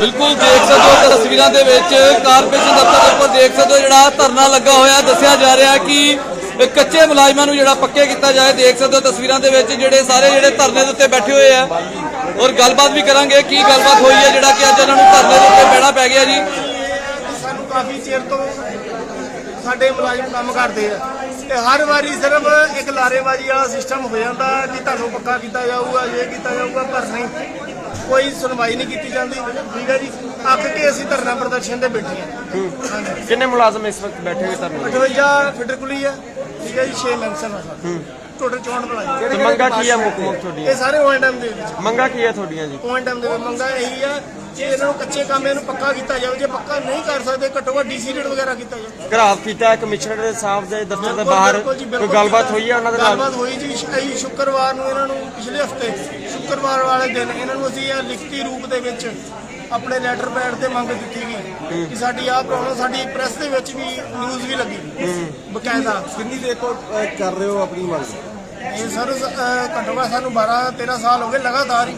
ਬਿਲਕੁਲ ਦੇਖ ਸਕਦੇ ਹੋ ਤਸਵੀਰਾਂ ਦੇ ਵਿੱਚ ਕਾਰਪੋਰੇਸ਼ਨ ਦਫ਼ਤਰ ਦੇ ਉੱਪਰ ਦੇਖ ਸਕਦੇ ਹੋ ਜਿਹੜਾ ਧਰਨਾ ਲੱਗਾ ਹੋਇਆ, ਦੱਸਿਆ ਜਾ ਰਿਹਾ ਕਿ ਕੱਚੇ ਮੁਲਾਜ਼ਮਾਂ ਨੂੰ ਜਿਹੜਾ ਪੱਕੇ ਕੀਤਾ ਜਾਏ। ਦੇਖ ਸਕਦੇ ਹੋ ਤਸਵੀਰਾਂ ਦੇ ਵਿੱਚ ਜਿਹੜੇ ਸਾਰੇ ਜਿਹੜੇ ਧਰਨੇ ਦੇ ਉੱਤੇ ਬੈਠੇ ਹੋਏ ਆ। ਔਰ ਗੱਲਬਾਤ ਵੀ ਕਰਾਂਗੇ ਕੀ ਗੱਲਬਾਤ ਹੋਈ ਹੈ, ਜਿਹੜਾ ਕਿ ਅੱਜ ਇਹਨਾਂ ਨੂੰ ਧਰਨੇ ਦੇ ਉੱਤੇ ਬਹਿਣਾ ਪੈ ਗਿਆ ਜੀ। ਸਾਨੂੰ ਕਾਫੀ ਚਿਰ ਤੋਂ ਸਾਡੇ ਮੁਲਾਜ਼ਮ ਕੰਮ ਕਰਦੇ ਆ ਤੇ ਹਰ ਵਾਰੀ ਸਿਰਫ ਇੱਕ ਲਾਰੇਬਾਜ਼ੀ ਵਾਲਾ ਸਿਸਟਮ ਹੋ ਜਾਂਦਾ ਕਿ ਤੁਹਾਨੂੰ ਪੱਕਾ ਕੀਤਾ ਜਾਊਗਾ ਇਹ ਕੀਤਾ ਜਾਊਗਾ, ਪਰ ਨਹੀਂ। ਕੋਈ ਸੁਣਵਾਈ ਨਹੀਂ ਕੀਤੀ ਜਾਂਦੀ। ਠੀਕ ਹੈ ਜੀ? ਅੱਕ ਕੇ ਅਸੀਂ ਧਰਨਾ ਪ੍ਰਦਰਸ਼ਨ ਤੇ ਬੈਠੇ ਹਾਂ। ਕਿੰਨੇ ਮੁਲਾਜ਼ਮ ਇਸ ਵਕਤ ਬੈਠੇ ਹੋਏ ਧਰਨੇ 58 ਫਿਟਰ ਕੁਲੀ ਆ ਠੀਕ ਹੈ ਜੀ? 6 ਮੈਂਸ਼ਨ ਆ ਸਰ ਟੋਟਲ 64 ਮੁਲਾਜ਼ਮ ਤੇ ਮੰਗਾ ਕੀ ਆ ਮੁੱਖ ਮੁੱਖ ਤੁਹਾਡੀਆਂ? ਇਹ ਸਾਰੇ ਓਐਨਐਮ ਦੇ ਵਿੱਚ। ਮੰਗਾ ਕੀ ਆ ਤੁਹਾਡੀਆਂ ਜੀ? ਓਐਨਐਮ ਦੇ ਵਿੱਚ ਮੰਗਾ ਇਹੀ ਆ ਕਿ ਇਹਨਾਂ ਨੂੰ ਕੱਚੇ ਕੰਮ ਇਹਨੂੰ ਪੱਕਾ ਕੀਤਾ ਜਾਵੇ ਜੇ ਪੱਕਾ ਨਹੀਂ ਕਰ ਸਕਦੇ ਘੱਟੋ ਘੱਟ ਡੀਸੀ ਰੇਟ ਵਗੈਰਾ ਕੀਤਾ ਜਾਵੇ। ਘਰਾਵ ਕੀਤਾ ਹੈ ਕਮਿਸ਼ਨਰ ਦੇ ਸਾਹਿਬ ਦੇ ਦਫ਼ਤਰ ਦੇ ਬਾਹਰ ਜੀ, ਕੋਈ ਗੱਲਬਾਤ ਹੋਈ ਹੈ ਉਹਨਾਂ ਦੇ ਨਾਲ? ਗੱਲਬਾਤ ਹੋਈ ਜੀ ਸ਼ੁੱਕਰਵਾਰ ਨੂੰ ਇਹਨਾਂ ਨੂੰ ਪਿਛਲੇ ਹਫ਼ਤੇ ਸ਼ੁੱਕਰਵਾਰ ਵਾਲੇ ਦਿਨ ਇਹਨਾਂ ਨੂੰ ਅਸੀਂ ਇਹ ਲਿਖਤੀ ਰੂਪ ਦੇ ਵਿੱਚ ਆਪਣੇ ਲੈਟਰ ਪੈਡ ਤੇ ਮੰਗ ਦਿੱਤੀ ਗਈ ਕਿ ਸਾਡੀ ਆਹ ਪ੍ਰੋਬਲਮ ਸਾਡੀ ਪ੍ਰੈਸ ਦੇ ਵਿੱਚ ਵੀ ਨਿਊਜ਼ ਵੀ ਲੱਗੀ। ਬਕਾਇਦਾ। ਕਿੰਨੀ ਦੇਰ ਤੋਂ ਅਹ, ਕਰ ਰਹੇ ਹੋ ਆਪਣੀ ਮੰਗ? ਇਹ ਸਰ ਅਹ, ਘੱਟੋ ਘੱਟ ਸਾਨੂੰ 12 13 ਸਾਲ ਹੋ ਗਏ ਲਗਾਤਾਰ ਹੀ।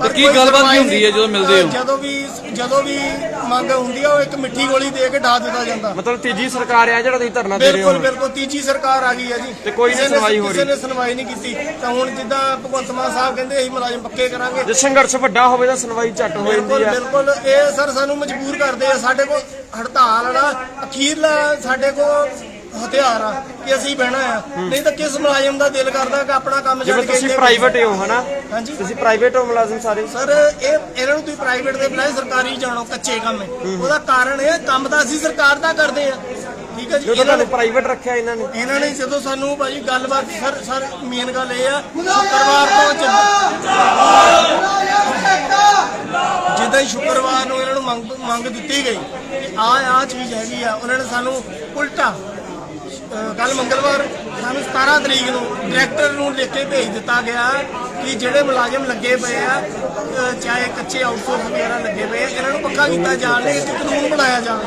ਪਰ ਕੀ ਕੋਈ ਗੱਲਬਾਤ ਕੀ ਹੁੰਦੀ ਹੈ ਜਦੋਂ ਮਿਲਦੇ ਹੋ? ਜਦੋਂ ਵੀ ਜਦੋਂ ਵੀ ਮੰਗ ਹੁੰਦੀ ਆ ਉਹ ਇੱਕ ਮਿੱਠੀ ਗੋਲੀ ਦੇ ਕੇ ਢਾ ਦਿੱਤਾ ਜਾਂਦਾ। ਮਤਲਬ ਤੀਜੀ ਸਰਕਾਰ ਆ ਜਿਹੜਾ ਤੁਸੀਂ ਧਰਨਾ ਦੇ ਰਹੇ ਬਿਲਕੁਲ ਹੋ? ਬਿਲਕੁਲ ਤੀਜੀ ਸਰਕਾਰ ਆ ਗਈ ਹੈ ਜੀ। ਤੇ ਕੋਈ ਨਹੀਂ ਕਿਸੇ ਨੇ- ਸੁਣਵਾਈ ਹੋ ਰਹੀ। ਕਿਸੇ ਨੇ ਸੁਣਵਾਈ ਨਹੀਂ ਕੀਤੀ। ਤਾਂ ਹੁਣ ਜਿੱਦਾਂ ਭਗਵੰਤ ਮਾਨ ਸਾਹਿਬ ਕਹਿੰਦੇ ਅਸੀਂ ਮੁਲਾਜ਼ਮ ਪੱਕੇ ਕਰਾਂਗੇ। ਜੇ ਸੰਘਰਸ਼ ਵੱਡਾ ਹੋਵੇ ਤਾਂ ਸੁਣਵਾਈ ਝੱਟ ਹੋ ਬਿਲਕੁਲ ਜਾਂਦੀ ਆ। ਬਿਲਕੁਲ। ਇਹ ਸਰ ਸਾਨੂੰ ਮਜਬੂਰ ਕਰਦੇ ਆ ਸਾਡੇ ਕੋਲ ਹੜਤਾਲ ਵਾਲਾ ਅਖੀਰਲਾ ਸਾਡੇ ਕੋਲ ਹਥਿਆਰ ਆ ਕਿ ਅਸੀਂ ਬਹਿਣਾ ਆ। ਨਹੀਂ ਤਾਂ ਕਿਸ ਮੁਲਾਜ਼ਮ ਦਾ ਦਿਲ ਕਰਦਾ ਕਿ ਆਪਣਾ ਕੰਮ ਜਿਵੇਂ ਛੱਡ ਕੇ ਤੁਸੀਂ ਇੱਥੇ ਪ੍ਰਾਈਵੇਟ ਹੋ ਹਨਾ? ਹਾਂਜੀ। ਤੁਸੀਂ ਪ੍ਰਾਈਵੇਟ ਹੋ ਮੁਲਾਜ਼ਮ ਸਾਰੇ? ਸਰ ਇਹ ਇਹਨਾਂ ਨੂੰ ਤੁਸੀਂ ਪ੍ਰਾਈਵੇਟ ਦੇ ਬੁਲਾਏ ਸਰਕਾਰੀ ਜਾਣੋ ਕੱਚੇ ਕੰਮ। ਹੈ ਉਹਦਾ ਕਾਰਨ ਇਹ ਕੰਮ ਤਾਂ ਅਸੀਂ ਸਰਕਾਰ ਦਾ ਕਰਦੇ ਆ। ਠੀਕ ਹੈ ਜੀ? ਜਦੋਂ ਇਹਨਾਂ ਤੁਹਾਨੂੰ ਨੇ ਪ੍ਰਾਈਵੇਟ ਰੱਖਿਆ ਇਹਨਾਂ ਨੇ? ਇਹਨਾਂ ਨੇ ਜਦੋਂ ਸਾਨੂੰ ਭਾਜੀ ਗੱਲਬਾਤ ਸਰ ਸਰ ਮੇਨ ਗੱਲ ਇਹ ਆ ਸ਼ੁੱਕਰਵਾਰ ਤੋਂ ਜਦ- ਜਿੱਦਾਂ ਹੀ ਸ਼ੁੱਕਰਵਾਰ ਨੂੰ ਇਹਨਾਂ ਨੂੰ ਮੰਗ ਮੰਗ ਦਿੱਤੀ ਗਈ ਕਿ ਆ ਆ ਚੀਜ਼ ਹੈਗੀ ਆ ਉਹਨਾਂ ਨੇ ਸਾਨੂੰ ਉਲਟਾ ਕੱਲ ਮੰਗਲਵਾਰ ਸਾਨੂੰ 17 ਤਰੀਕ ਨੂੰ ਡਾਇਰੈਕਟਰ ਨੂੰ ਲਿਖ ਕੇ ਭੇਜ ਦਿੱਤਾ ਗਿਆ। ਕਿ ਜਿਹੜੇ ਮੁਲਾਜ਼ਮ ਲੱਗੇ ਪਏ ਆ, ਅਹ ਚਾਹੇ ਕੱਚੇ ਆਊਟਸੋਰਸ ਵਗੈਰਾ ਲੱਗੇ ਪਏ ਆ, ਇਹਨਾਂ ਨੂੰ ਪੱਕਾ ਕੀਤਾ ਜਾਵੇ ਇੱਕ ਕਾਨੂੰਨ ਬਣਾਇਆ ਜਾਵੇ।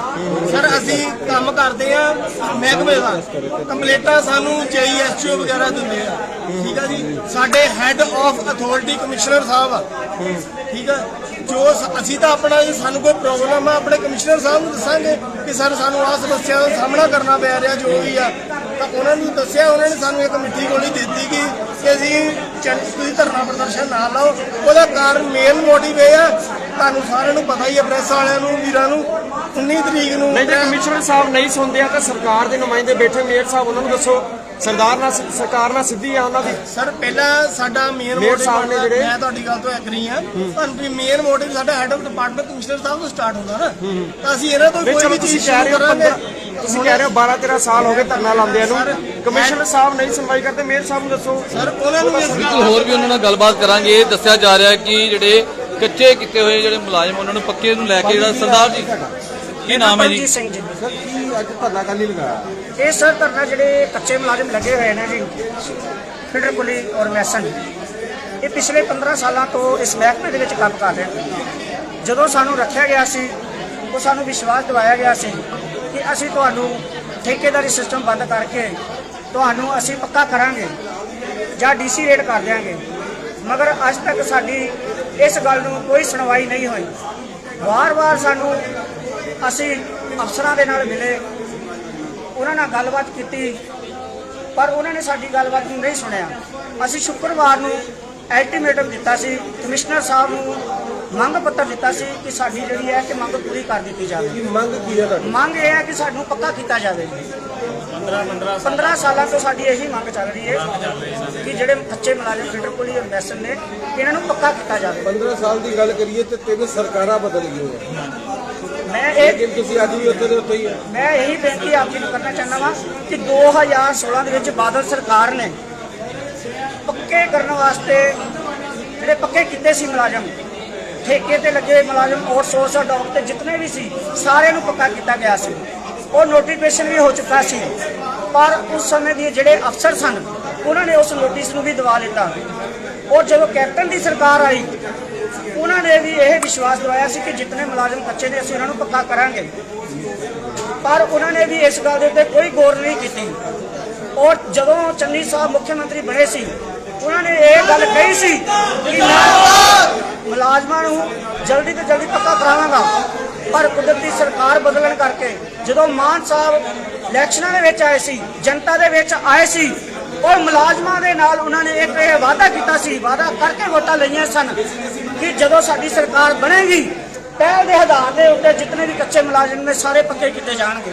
ਸਰ, ਅਸੀਂ ਕੰਮ ਕਰਦੇ ਆ ਮਹਿਕਮੇ ਦਾ। ਕੰਪਲੀਟਾਂ ਸਾਨੂੰ ਜੀਐਸਟੀਓ ਵਗੈਰਾ ਦਿੰਦੇ ਆ। ਠੀਕ ਆ ਜੀ? ਸਾਡੇ ਹੈੱਡ ਆਫ ਅਥਾਰਟੀ ਕਮਿਸ਼ਨਰ ਸਾਹਿਬ ਆ। ਠੀਕ ਆ? ਜੋ ਅਸੀਂ ਤਾਂ ਆਪਣਾ ਜੇ ਸਾਨੂੰ ਕੋਈ ਪ੍ਰੋਬਲਮ ਆ ਆਪਣੇ ਕਮਿਸ਼ਨਰ ਸਾਹਿਬ ਨੂੰ ਦੱਸਾਂਗੇ ਕਿ ਸਰ, ਸਾਨੂੰ ਆਹ ਸਮੱਸਿਆ ਦਾ ਸਾਹਮਣਾ ਕਰਨਾ ਪੈ ਰਿਹਾ, ਜੋ ਵੀ ਆ। ਤਾਂ ਉਹਨਾਂ ਨੂੰ ਦੱਸਿਆ ਉਹਨਾਂ ਨੇ ਸਾਨੂੰ ਇੱਕ ਮਿੱਠੀ ਗੋਲੀ ਦਿੱਤੀ ਕਿ ਕਿ ਅਸੀਂ ਤੁਸੀਂ ਧਰਨਾ ਪ੍ਰਦਰਸ਼ਨ ਨਾ ਲਾਓ। ਉਹਦਾ ਕਾਰਨ ਮੇਨ ਮੋਟਿਵ ਇਹ ਆ ਤੁਹਾਨੂੰ ਸਾਰਿਆਂ ਨੂੰ ਪਤਾ ਹੀ ਹੈ ਪ੍ਰੈਸ ਵਾਲਿਆਂ ਨੂੰ ਵੀਰਾਂ ਨੂੰ 19 ਤਰੀਕ ਨੂੰ ਨਹੀਂ ਜੇ ਕਮਿਸ਼ਨਰ ਸਾਹਿਬ ਨਹੀਂ ਸੁਣਦੇ ਆ ਤਾਂ ਸਰਕਾਰ ਦੇ ਨੁਮਾਇੰਦੇ ਬੈਠੇ ਮੇਅਰ ਸਾਹਿਬ ਉਹਨਾਂ ਨੂੰ ਦੱਸੋ ਸਰਦਾਰ ਨਾਲ ਸਰਕਾਰ ਨਾਲ ਸਿੱਧੀ ਆ ਉਹਨਾਂ ਦੀ? ਸਰ ਪਹਿਲਾਂ ਸਾਡਾ ਮੇਨ ਮੋਟਿਵ ਮੈਂ ਤੁਹਾਡੀ ਗੱਲ ਤੋਂ ਐਗਰੀ ਹਾਂ। ਤੁਹਾਨੂੰ ਵੀ ਮੇਨ ਮੋਟਿਵ ਸਾਡਾ ਹੈੱਡ ਆਫ ਡਿਪਾਰਟਮੈਂਟ ਕਮਿਸ਼ਨਰ ਸਾਹਿਬ ਤੋਂ ਸਟਾਰਟ ਹੁੰਦਾ ਨਾ। ਤਾਂ ਅਸੀਂ ਇਹਨਾਂ ਤੋਂ ਕੋਈ ਵੀ ਚੀਜ਼ ਸ਼ੁਰੂ ਕਰਾਂਗੇ। 15 ਤੁਸੀਂ ਕਹਿ ਰਹੇ ਹੋ 12 13 ਸਾਲ ਹੋ ਗਏ ਧਰਨਾ ਲਾਉਂਦਿਆਂ ਨੂੰ। ਕਮਿਸ਼ਨਰ ਸਾਹਿਬ ਨਹੀਂ ਸੁਣਵਾਈ ਕਰਦੇ ਮੇਅਰ ਸਾਹਿਬ ਨੂੰ ਦੱਸੋ। ਸਰ ਉਹਨਾਂ ਨੂੰ ਬਿਲਕੁਲ ਹੋਰ ਵੀ ਉਹਨਾਂ ਨਾਲ ਗੱਲਬਾਤ ਕਰਾਂਗੇ। ਦੱਸਿਆ ਜਾ ਰਿਹਾ ਕਿ ਜਿਹੜੇ ਕੱਚੇ ਕੀਤੇ ਹੋਏ ਜਿਹੜੇ ਮੁਲਾਜ਼ਮ ਉਹਨਾਂ ਨੂੰ ਪੱਕੇ ਨੂੰ ਲੈ ਕੇ ਜਿਹੜਾ ਸਰਦਾਰ ਜੀ ਕੀ ਨਾਮ ਹੈ ਜੀ? ਪਰਮਜੀਤ ਸਿੰਘ ਜੀ। ਸਰ ਕੀ ਅੱਜ ਧਰਨਾ ਕਾਲੀ ਲਗਾਇਆ? ਇਹ ਸਰ ਧਰਨਾ ਜਿਹੜੇ ਕੱਚੇ ਮੁਲਾਜ਼ਮ ਲੱਗੇ ਹੋਏ ਨੇ ਜੀ ਫਿਲਟਰ ਕੁਲੀ ਔਰ ਮੈਸਨ ਇਹ ਪਿਛਲੇ 15 ਸਾਲਾਂ ਤੋਂ ਇਸ ਮਹਿਕਮੇ ਦੇ ਵਿੱਚ ਕੰਮ ਕਰ ਰਹੇ ਜਦੋਂ ਸਾਨੂੰ ਰੱਖਿਆ ਗਿਆ ਸੀ ਉਹ ਸਾਨੂੰ ਵਿਸ਼ਵਾਸ ਦਿਵਾਇਆ ਗਿਆ ਸੀ ਕਿ ਅਸੀਂ ਤੁਹਾਨੂੰ ਠੇਕੇਦਾਰੀ ਸਿਸਟਮ ਬੰਦ ਕਰਕੇ ਤੁਹਾਨੂੰ ਅਸੀਂ ਪੱਕਾ ਕਰਾਂਗੇ ਜਾਂ ਡੀਸੀ ਰੇਟ ਕਰ ਦਿਆਂਗੇ। ਮਗਰ ਅੱਜ ਤੱਕ ਸਾਡੀ ਇਸ ਗੱਲ ਨੂੰ ਕੋਈ ਸੁਣਵਾਈ ਨਹੀਂ ਹੋਈ। ਵਾਰ-ਵਾਰ ਸਾਨੂੰ ਅਸੀਂ ਅਫਸਰਾਂ ਦੇ ਨਾਲ ਮਿਲੇ, ਉਹਨਾਂ ਨਾਲ ਗੱਲਬਾਤ ਕੀਤੀ, ਪਰ ਉਹਨਾਂ ਨੇ ਸਾਡੀ ਗੱਲਬਾਤ ਨੂੰ ਨਹੀਂ ਸੁਣਿਆ। ਅਸੀਂ ਸ਼ੁੱਕਰਵਾਰ ਨੂੰ ਐਲਟੀਮੇਟਮ ਦਿੱਤਾ ਸੀ। ਕਮਿਸ਼ਨਰ ਸਾਹਿਬ ਨੂੰ ਮੰਗ ਪੱਤਰ ਦਿੱਤਾ ਸੀ ਕਿ ਸਾਡੀ ਜਿਹੜੀ ਹੈ ਕਿ ਮੰਗ ਪੂਰੀ ਕਰ ਦਿੱਤੀ ਜਾਵੇ। ਮੰਗ ਕੀ ਹੈ ਤੁਹਾਡੀ? ਮੰਗ ਇਹ ਹੈ ਕਿ ਸਾਨੂੰ ਪੱਕਾ ਕੀਤਾ ਜਾਵੇ। 15 ਸਾਲਾਂ ਤੋਂ ਸਾਡੀ ਇਹੀ ਮੰਗ ਚੱਲ ਰਹੀ ਹੈ ਕਿ ਜਿਹੜੇ ਕੱਚੇ ਮੁਲਾਜ਼ਮ ਫਿਲਟਰ ਪੁਲੀ ਔਰ ਮੈਸਨ ਨੇ ਇਹਨਾਂ ਨੂੰ ਪੱਕਾ ਕੀਤਾ ਜਾਵੇ। 15 ਸਾਲ ਦੀ ਗੱਲ ਕਰੀਏ ਤੇ ਤਿੰਨ ਸਰਕਾਰਾਂ ਬਦਲ ਗਈਆਂ। ਮੈਂ ਇਹ ਲੇਕਿਨ ਤੁਸੀਂ ਅੱਜ ਵੀ ਉੱਥੇ ਦੇ ਉੱਥੇ ਹੀ ਹੋ ਮੈਂ ਇਹੀ ਬੇਨਤੀ ਆਪ ਜੀ ਨੂੰ ਕਰਨਾ ਚਾਹੁੰਦਾ ਵਾਂ ਕਿ 2016 ਦੇ ਵਿੱਚ ਬਾਦਲ ਸਰਕਾਰ ਨੇ ਪੱਕੇ ਕਰਨ ਵਾਸਤੇ ਜਿਹੜੇ ਪੱਕੇ ਕੀਤੇ ਸੀ ਮੁਲਾਜ਼ਮ ਠੇਕੇ ਤੇ ਲੱਗੇ ਮੁਲਾਜ਼ਮ ਆਊਟਸੋਰਸ ਡੌਕ ਤੇ ਜਿੰਨੇ ਵੀ ਸੀ, ਸਾਰਿਆਂ ਨੂੰ ਪੱਕਾ ਕੀਤਾ ਗਿਆ ਸੀ। ਉਹ ਨੋਟੀਫਿਕੇਸ਼ਨ ਵੀ ਹੋ ਚੁੱਕਾ ਸੀ। ਪਰ ਉਸ ਸਮੇਂ ਦੇ ਜਿਹੜੇ ਅਫਸਰ ਸਨ, ਉਹਨਾਂ ਨੇ ਉਸ ਨੋਟਿਸ ਨੂੰ ਵੀ ਦਵਾ ਦਿੱਤਾ ਔਰ ਜਦੋਂ ਕੈਪਟਨ ਦੀ ਸਰਕਾਰ ਆਈ, ਉਹਨਾਂ ਨੇ ਵੀ ਇਹ ਵਿਸ਼ਵਾਸ ਦਿਵਾਇਆ ਸੀ ਕਿ ਜਿੰਨੇ ਮੁਲਾਜ਼ਮ ਕੱਚੇ ਨੇ, ਅਸੀਂ ਉਹਨਾਂ ਨੂੰ ਪੱਕਾ ਕਰਾਂਗੇ। ਪਰ ਉਹਨਾਂ ਨੇ ਵੀ ਇਸ ਗੱਲ ਦੇ ਉੱਤੇ ਕੋਈ ਗੌਰ ਨਹੀਂ ਕੀਤੀ। ਔਰ ਜਦੋਂ ਚੰਨੀ ਸਾਹਿਬ ਮੁੱਖ ਮੰਤਰੀ ਬਣੇ ਸੀ ਉਹਨਾਂ ਨੇ ਇਹ ਗੱਲ ਕਹੀ ਸੀ ਕਿ ਮੈਂ ਮੁਲਾਜ਼ਮਾਂ ਨੂੰ ਜਲਦੀ ਤੋਂ ਜਲਦੀ ਪੱਕਾ ਕਰਾਵਾਂਗਾ। ਪਰ ਕੁਦਰਤੀ ਸਰਕਾਰ ਬਦਲਣ ਕਰਕੇ ਜਦੋਂ ਮਾਨ ਸਾਹਿਬ ਇਲੈਕਸ਼ਨਾਂ ਦੇ ਵਿੱਚ ਆਏ ਸੀ ਜਨਤਾ ਦੇ ਵਿੱਚ ਆਏ ਸੀ ਔਰ ਮੁਲਾਜ਼ਮਾਂ ਦੇ ਨਾਲ ਉਹਨਾਂ ਨੇ ਇੱਕ ਇਹ ਵਾਅਦਾ ਕੀਤਾ ਸੀ ਵਾਅਦਾ ਕਰਕੇ ਵੋਟਾਂ ਲਈਆਂ ਸਨ ਕਿ ਜਦੋਂ ਸਾਡੀ ਸਰਕਾਰ ਬਣੇਗੀ ਪਹਿਲ ਦੇ ਆਧਾਰ ਦੇ ਉੱਤੇ ਜਿੰਨੇ ਵੀ ਕੱਚੇ ਮੁਲਾਜ਼ਮ ਨੇ ਸਾਰੇ ਪੱਕੇ ਕੀਤੇ ਜਾਣਗੇ।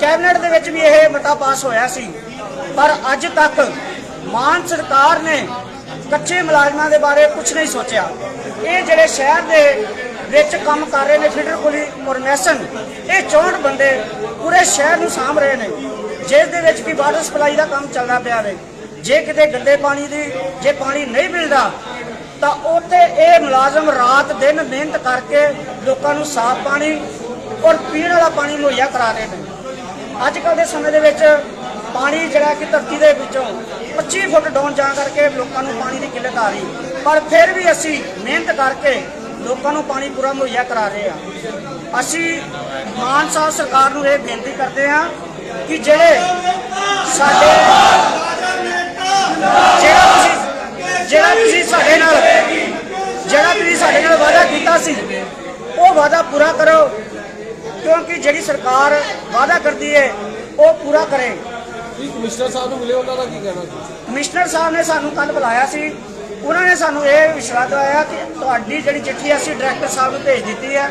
ਕੈਬਨਿਟ ਦੇ ਵਿੱਚ ਵੀ ਇਹ ਮਤਾ ਪਾਸ ਹੋਇਆ ਸੀ। ਪਰ ਅੱਜ ਤੱਕ ਮਾਨ ਸਰਕਾਰ ਨੇ ਕੱਚੇ ਮੁਲਾਜ਼ਮਾਂ ਦੇ ਬਾਰੇ ਕੁਝ ਨਹੀਂ ਸੋਚਿਆ। ਇਹ ਜਿਹੜੇ ਸ਼ਹਿਰ ਦੇ ਵਿੱਚ ਕੰਮ ਕਰ ਰਹੇ ਨੇ ਫਿਲਟਰ ਕੁਲੀ ਔਰ ਮੈਸਨ ਇਹ 64 ਬੰਦੇ ਪੂਰੇ ਸ਼ਹਿਰ ਨੂੰ ਸਾਂਭ ਰਹੇ ਨੇ। ਜਿਸ ਦੇ ਵਿੱਚ ਵੀ ਵਾਟਰ ਸਪਲਾਈ ਦਾ ਕੰਮ ਚੱਲਦਾ ਪਿਆ ਵੇ। ਜੇ ਕਿਤੇ ਗੰਦੇ ਪਾਣੀ ਦੀ, ਜੇ ਪਾਣੀ ਨਹੀਂ ਮਿਲਦਾ, ਤਾਂ ਉੱਥੇ ਇਹ ਮੁਲਾਜ਼ਮ ਰਾਤ ਦਿਨ ਮਿਹਨਤ ਕਰਕੇ ਲੋਕਾਂ ਨੂੰ ਸਾਫ਼ ਪਾਣੀ ਔਰ ਪੀਣ ਵਾਲਾ ਪਾਣੀ ਮੁਹੱਈਆ ਕਰਾ ਰਹੇ ਨੇ। ਅੱਜ ਕੱਲ੍ਹ ਦੇ ਸਮੇਂ ਦੇ ਵਿੱਚ ਪਾਣੀ ਜਿਹੜਾ ਕਿ ਧਰਤੀ ਦੇ ਵਿੱਚੋਂ 25 ਫੁੱਟ ਡਾਊਨ ਜਾ ਕਰਕੇ ਲੋਕਾਂ ਨੂੰ ਪਾਣੀ ਦੀ ਕਿੱਲਤ ਆ ਰਹੀ। ਪਰ ਫਿਰ ਵੀ ਅਸੀਂ ਮਿਹਨਤ ਕਰਕੇ ਲੋਕਾਂ ਨੂੰ ਪਾਣੀ ਪੂਰਾ ਮੁਹੱਈਆ ਕਰਾ ਰਹੇ ਆ ਅਸੀਂ ਮਾਨ ਸਾਹਿਬ ਸਰਕਾਰ ਨੂੰ ਇਹ ਬੇਨਤੀ ਕਰਦੇ ਆ ਕਿ ਜਿਹੜੇ ਸਾਡੇ ਜਿਹੜਾ ਤੁਸੀਂ ਜਿਹੜਾ ਤੁਸੀਂ ਸਾਡੇ ਨਾਲ ਜਿਹੜਾ ਤੁਸੀਂ ਸਾਡੇ ਨਾਲ ਵਾਅਦਾ ਕੀਤਾ ਸੀ, ਉਹ ਵਾਅਦਾ ਪੂਰਾ ਕਰੋ। ਕਿਉਂਕਿ ਜਿਹੜੀ ਸਰਕਾਰ ਵਾਅਦਾ ਕਰਦੀ ਹੈ, ਉਹ ਪੂਰਾ ਕਰੇ। ਕੀ ਕਮਿਸ਼ਨਰ ਸਾਹਿਬ ਨੂੰ ਮਿਲੇ, ਉਹਨਾਂ ਦਾ ਕੀ ਕਹਿਣਾ ਸੀ? ਕਮਿਸ਼ਨਰ ਸਾਹਿਬ ਨੇ ਸਾਨੂੰ ਕੱਲ ਬੁਲਾਇਆ ਸੀ। ਉਹਨਾਂ ਨੇ ਸਾਨੂੰ ਇਹ ਵਿਸ਼ਵਾਸ ਦਿਵਾਇਆ ਕਿ ਤੁਹਾਡੀ ਜਿਹੜੀ ਚਿੱਠੀ ਅਸੀਂ ਡਾਇਰੈਕਟਰ ਸਾਹਿਬ ਨੂੰ ਭੇਜ ਦਿੱਤੀ ਹੈ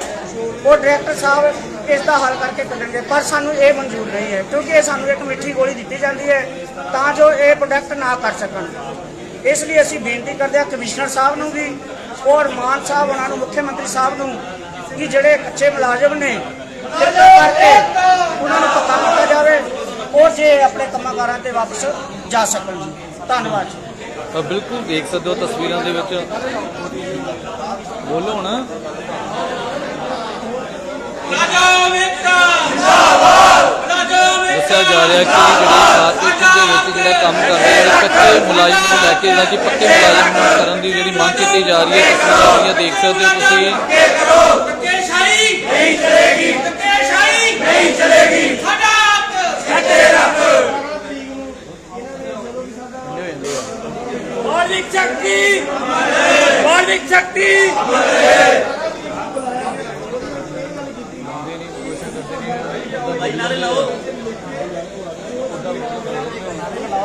ਉਹ ਡਾਇਰੈਕਟਰ ਸਾਹਿਬ ਇਸ ਦਾ ਹੱਲ ਕਰਕੇ ਕੱਢਣਗੇ ਪਰ ਸਾਨੂੰ ਇਹ ਮਨਜ਼ੂਰ ਨਹੀਂ ਹੈ, ਕਿਉਂਕਿ ਇਹ ਸਾਨੂੰ ਇੱਕ ਮਿੱਠੀ ਗੋਲੀ ਦਿੱਤੀ ਜਾਂਦੀ ਹੈ, ਤਾਂ ਜੋ ਇਹ ਪ੍ਰੋਡਕਟ ਨਾ ਕਰ ਸਕਣ। ਇਸ ਲਈ ਅਸੀਂ ਬੇਨਤੀ ਕਰਦੇ ਹਾਂ ਕਮਿਸ਼ਨਰ ਸਾਹਿਬ ਨੂੰ ਵੀ ਔਰ ਮਾਨ ਸਾਹਿਬ, ਉਹਨਾਂ ਨੂੰ ਮੁੱਖ ਮੰਤਰੀ ਸਾਹਿਬ ਨੂੰ, ਕਿ ਜਿਹੜੇ ਕੱਚੇ ਮੁਲਾਜ਼ਮ ਨੇ, ਕਿਰਪਾ ਕਰਕੇ ਉਹਨਾਂ ਨੂੰ ਪੱਕਾ ਕੀਤਾ ਜਾਵੇ ਔਰ ਜੇ ਕਾਰਾਂ ਤੇ ਵਾਪਸ ਜਾ ਸਕਣ ਜੀ। ਧੰਨਵਾਦ ਜੀ। ਤਾਂ ਬਿਲਕੁਲ ਦੇਖ ਸਕਦੇ ਹੋ ਤਸਵੀਰਾਂ ਦੇ ਵਿੱਚ। ਬੋਲੋ ਹੁਣ। ਦੱਸਿਆ ਜਾ ਰਿਹਾ ਕਿ ਜਿਹੜੇ ਕਾਰਪੋਰੇਸ਼ਨ ਦੇ ਵਿੱਚ ਜਿਹੜਾ ਕੰਮ ਕਰ ਰਹੇ ਜਿਹੜੇ ਕੱਚੇ ਮੁਲਾਜ਼ਮ ਨੂੰ ਲੈ ਕੇ ਜਿਹੜਾ ਕਿ ਪੱਕੇ ਮੁਲਾਜ਼ਮ ਨੂੰ ਕਰਨ ਦੀ ਜਿਹੜੀ ਮੰਗ ਕੀਤੀ ਜਾ ਰਹੀ ਹੈ ਤਸਵੀਰਾਂ ਦੇਖ ਸਕਦੇ ਹੋ ਤੁਸੀਂ। ਧੱਕੇਸ਼ਾਹੀ ਨਹੀਂ ਚਲੇਗੀ। ਧੱਕੇਸ਼ਾਹੀ ਨਹੀਂ ਚਲੇਗੀ।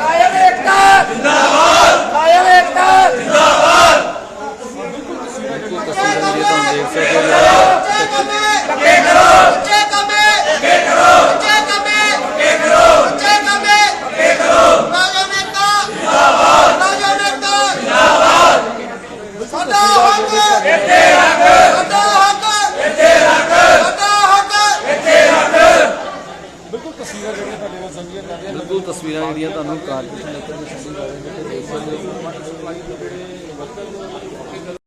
ਕਾਇਮ ਏਕਤਾ ਜਿੰਦਾਬਾਦ ਕਾਇਮ ਏਕਤਾ ਤਸਵੀਰਾਂ ਜਿਹੜੀਆਂ ਤੁਹਾਨੂੰ ਦੇਖ ਸਕਦੇ ਹੋ ਜਿਹੜਾ ਧੱਕੇ ਕਰੋ ਧੱਕੇ ਕੰਮੇ ਧੱਕੇ ਕਰੋ ਧੱਕੇ ਕੰਮੇ ਧੱਕੇ ਕਰੋ ਧੱਕੇ ਕੰਮੇ ਧੱਕੇ ਕਰੋ ਰਾਜਾ ਨੇਤਾ ਜਿੰਦਾਬਾਦ ਰਾਜਾ ਨੇਤਾ ਜਿੰਦਾਬਾਦ ਸਾਡਾ ਹੱਕ ਇੱਥੇ ਰੱਖ ਸਾਡਾ ਹੱਕ ਇੱਥੇ ਰੱਖ ਸਾਡਾ ਹੱਕ ਇੱਥੇ ਰੱਖ ਬਿਲਕੁਲ ਤਸਵੀਰਾਂ ਜਿਹੜੀਆਂ ਤੁਹਾਡੇ ਨਾਲ ਸਾਂਝੀਆਂ ਕਰ ਰਹੇ ਹਾਂ। ਬਿਲਕੁਲ ਤਸਵੀਰਾਂ ਜਿਹੜੀਆਂ ਤੁਹਾਨੂੰ ਕਾਰਪੋਰੇਸ਼ਨ ਦੇ ਦੇਖ ਸਕਦੇ ਹੋ।